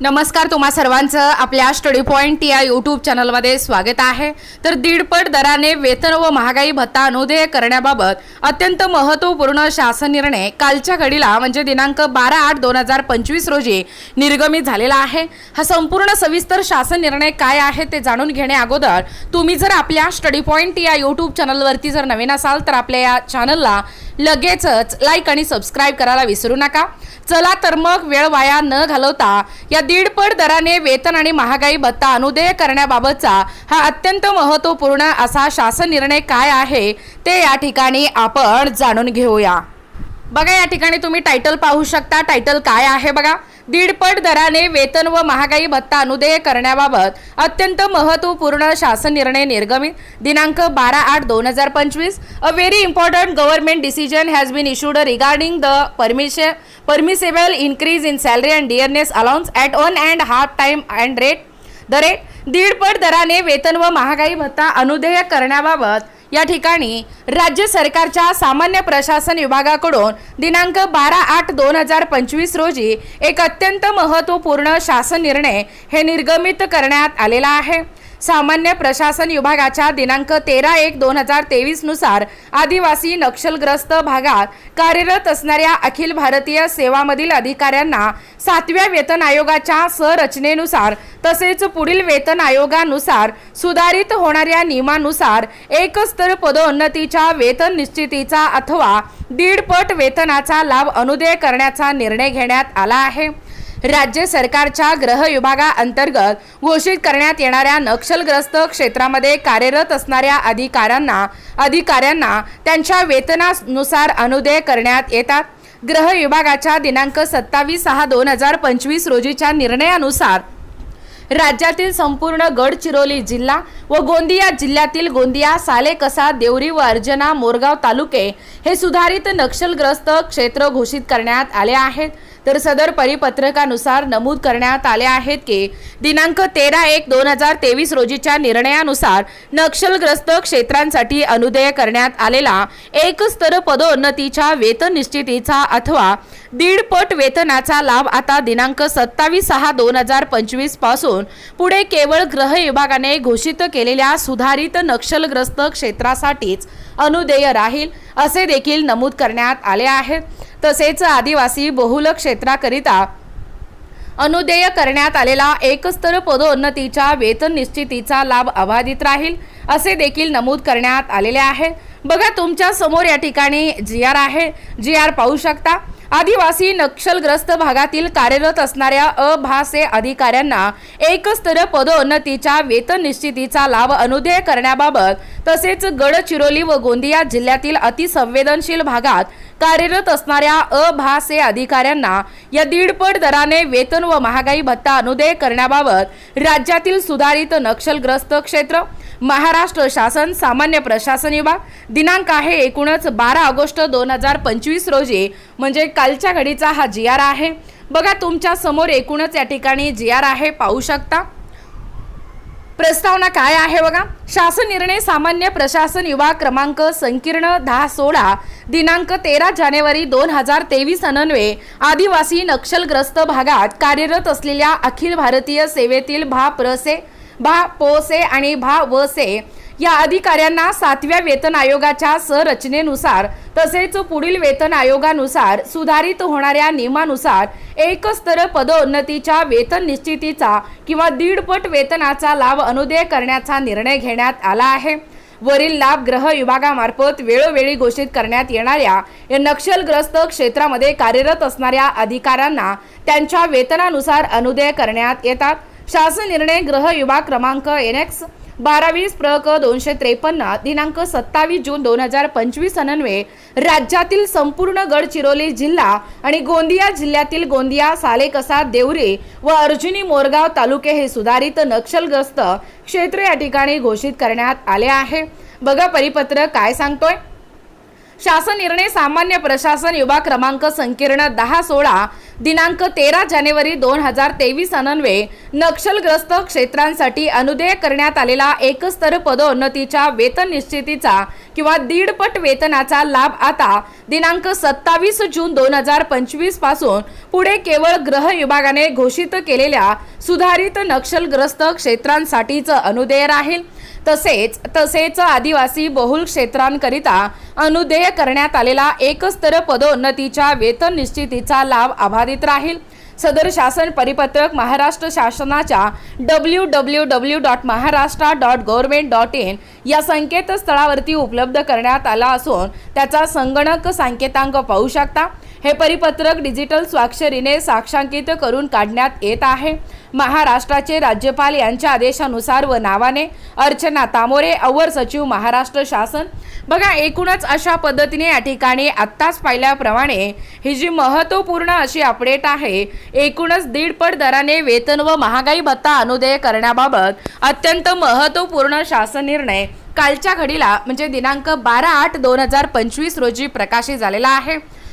नमस्कार तुम्हा सर्वांचं. आपल्या स्टडी पॉईंट या यूट्यूब चॅनलमध्ये स्वागत आहे. तर दीडपट दराने वेतन व महागाई भत्ता अनुदेय करण्याबाबत अत्यंत महत्त्वपूर्ण शासन निर्णय कालच्या घडीला म्हणजे दिनांक बारा आठ दोन हजार पंचवीस रोजी निर्गमित झालेला आहे. हा संपूर्ण सविस्तर शासन निर्णय काय आहे ते जाणून घेणे अगोदर तुम्ही जर आपल्या स्टडी पॉईंट या यूट्यूब चॅनलवरती जर नवीन असाल तर आपल्या या चॅनलला लगेचच लाईक आणि सबस्क्राईब करायला विसरू नका. चला तर मग वेळ वाया न घालवता या दीडपट दराने वेतन आणि महागाई भत्ता अनुदेय करण्याबाबतचा हा अत्यंत महत्त्वपूर्ण असा शासन निर्णय काय आहे ते या ठिकाणी आपण जाणून घेऊया. बघा या ठिकाणी तुम्ही टायटल पाहू शकता. टायटल काय आहे बघा? दीडपट दराने वेतन व महागाई भत्ता अनुदेय करण्याबाबत अत्यंत महत्त्वपूर्ण शासन निर्णय निर्गमित. दिनांक बारा आठ दोन हजार पंचवीस. A very important government decision has been issued regarding the permission permissible increase in salary and dearness allowance at one and half time and rate the rate दीडपट दराने वेतन व महागाई भत्ता अनुदेय करण्याबाबत या ठिकाणी राज्य सरकारच्या सामान्य प्रशासन विभागाकडून दिनांक बारा आठ दोन हजार पंचवीस रोजी एक अत्यंत महत्त्वपूर्ण शासन निर्णय हे निर्गमित करण्यात आलेला आहे. सामान्य प्रशासन विभागाच्या दिनांक तेरा एक दोन हजार तेवीसनुसार आदिवासी नक्षलग्रस्त भागात कार्यरत असणाऱ्या अखिल भारतीय सेवामधील अधिकाऱ्यांना सातव्या वेतन आयोगाच्या संरचनेनुसार तसेच पुढील वेतन आयोगानुसार सुधारित होणाऱ्या नियमानुसार एकस्तर पदोन्नतीच्या वेतन निश्चितीचा अथवा दीडपट वेतनाचा लाभ अनुदेय करण्याचा निर्णय घेण्यात आला आहे. राज्य सरकारच्या गृह विभागाअंतर्गत घोषित करण्यात येणाऱ्या नक्षलग्रस्त क्षेत्रामध्ये कार्यरत असणाऱ्या अधिकाऱ्यांना अधिकाऱ्यांना त्यांच्या वेतनानुसार अनुदेय करण्यात येतात. गृह विभागाच्या दिनांक सत्तावीस सहा दोन हजार पंचवीस रोजीच्या निर्णयानुसार राज्यातील संपूर्ण गडचिरोली जिल्हा व गोंदिया जिल्ह्यातील गोंदिया सालेकसा देवरी व अर्जना मोरगाव तालुके हे सुधारित नक्षलग्रस्त क्षेत्र घोषित करण्यात आले आहेत. तर सदर परिपत्रकानुसार नमूद करण्यात आले आहेत की दिनांक तेरा एक दोन हजार तेवीस रोजीच्या निर्णयानुसार नक्षलग्रस्त क्षेत्रांसाठी अनुदेय करण्यात आलेला एक स्तर पदोन्नतीच्या वेतन निश्चितीचा अथवा दीडपट वेतनाचा लाभ आता दिनांक सत्तावीस सहा दोन हजार पंचवीसपासून पुढे केवळ गृह विभागाने घोषित केलेल्या सुधारित नक्षलग्रस्त क्षेत्रासाठीच अनुदेय राहील असे देखील नमूद करण्यात आले आहे. तसेच आदिवासी बहुल क्षेत्राकरिता अनुदेय करण्यात आलेला एकस्तर पदोन्नतीच्या वेतन निश्चितीचा लाभ अबाधित राहील असे देखील नमूद करण्यात आलेले आहे. बघा तुमच्यासमोर या ठिकाणी जी आर आहे. जी आर पाहू शकता. आदिवासी नक्षलग्रस्त भागातील कार्यरत असणाऱ्या अभासे अधिकाऱ्यांना एकस्तर पदोन्नतीच्या वेतन निश्चितीचा लाभ अनुदेय करण्याबाबत तसेच गडचिरोली व गोंदिया जिल्ह्यातील अतिसंवेदनशील भागात कार्यरत असणाऱ्या अभासे अधिकाऱ्यांना या दीडपट दराने वेतन व महागाई भत्ता अनुदेय करण्याबाबत राज्यातील सुधारित नक्षलग्रस्त क्षेत्र महाराष्ट्र शासन सामान्य प्रशासन विभाग. दिनांक आहे एकूणच बारा ऑगस्ट दोन हजार पंचवीस रोजी. म्हणजे कालच्या घडीचा हा जी आर आहे. बघा तुमच्यासमोर एकूणच या ठिकाणी जी आर आहे पाहू शकता. प्रस्तावना काय आहे बघा? शासन निर्णय सामान्य प्रशासन विभाग क्रमांक संकीर्ण दहा सोळा दिनांक तेरा जानेवारी दोन हजार तेवीस अनन्वे आदिवासी नक्षलग्रस्त भागात कार्यरत असलेल्या अखिल भारतीय सेवेतील भा प्रसे भा पोसे आणि भा वसे या अधिकाऱ्यांना सातव्या वेतन आयोगाच्या संरचनेनुसार तसेच पुढील वेतन आयोगानुसार सुधारित होणाऱ्या नियमानुसार एक स्तर पदोन्नतीच्या वेतन निश्चितीचा किंवा दीडपट वेतनाचा लाभ अनुदेय करण्याचा निर्णय घेण्यात आला आहे. वरील लाभ ग्रह विभागामार्फत वेळोवेळी घोषित करण्यात येणाऱ्या या नक्षलग्रस्त क्षेत्रामध्ये कार्यरत असणाऱ्या अधिकाऱ्यांना त्यांच्या वेतनानुसार अनुदेय करण्यात येतात. शासन निर्णय गृह विभाग क्रमांक एन एक्स बारावीस प्र क दोनशे त्रेपन्न दिनांक सत्तावीस जून दोन हजार पंचवीस अनन्वे राज्यातील संपूर्ण गडचिरोली जिल्हा आणि गोंदिया जिल्ह्यातील गोंदिया सालेकसा देवरे व अर्जुनी मोरगाव तालुके हे सुधारित नक्षलग्रस्त क्षेत्र या ठिकाणी घोषित करण्यात आले आहे. बघा परिपत्र काय सांगतोय? शासन निर्णय सामान्य प्रशासन युवा क्रमांक संकीर्ण दहा सोळा दिनांक तेरा जानेवारी दोन हजार तेवीस अन्वये नक्षलग्रस्त क्षेत्रांसाठी अनुदेय करण्यात आलेला एकस्तर पदोन्नतीच्या वेतन निश्चितीचा किंवा दीडपट वेतनाचा लाभ आता दिनांक सत्तावीस जून दोन हजार पंचवीसपासून पुढे केवळ ग्रह विभागाने घोषित केलेल्या सुधारित नक्षलग्रस्त क्षेत्रांसाठीचं अनुदेय राहील. तसेच तसेच आदिवासी बहुल क्षेत्रांकरिता अनुदेय करण्यात आलेला एकस्तर पदोन्नतीच्या वेतन निश्चितीचा लाभ अबाधित राहील. सदर शासन परिपत्रक महाराष्ट्र शासनाच्या W W W dot Maharashtra dot government dot in या संकेतस्थळावरती उपलब्ध करण्यात आला असून त्याचा संगणक सांकेतांक पाहू शकता. हे परिपत्रक डिजिटल स्वाक्षरीने साक्षांकित करून काढण्यात येत आहे. महाराष्ट्राचे राज्यपाल यांच्या आदेशानुसार व नावाने अर्चना तामोरे अवर सचिव महाराष्ट्र शासन. बघा एकूणच अशा पद्धतीने या ठिकाणी आत्ताच पाहिल्याप्रमाणे ही जी महत्त्वपूर्ण अशी अपडेट आहे एकूणच दीडपट दराने वेतन व महागाई भत्ता अनुदेय करण्याबाबत अत्यंत महत्त्वपूर्ण शासन निर्णय कालच्या घडीला म्हणजे दिनांक बारा आठ दोन हजार पंचवीस रोजी प्रकाशित झालेला आहे.